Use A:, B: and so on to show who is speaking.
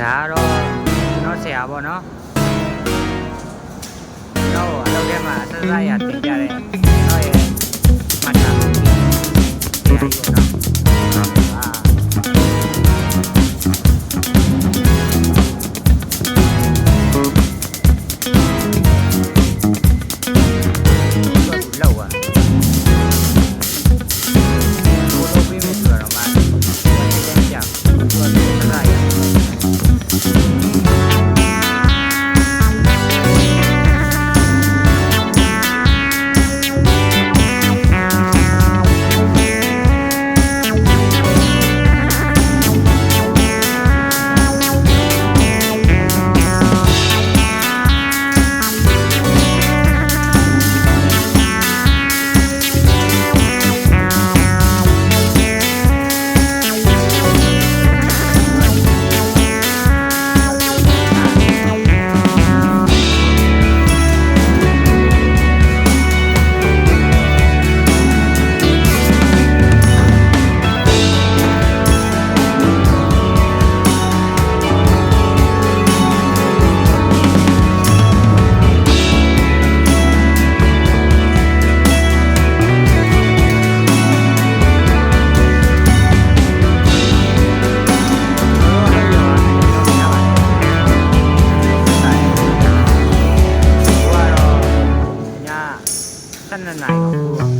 A: ဒါကတော့ကျွန်တော်ဆရာပေါ့နော်တော့အလုပ်ထဲမှာအစစရတင်ကြတယ် 真的奶油。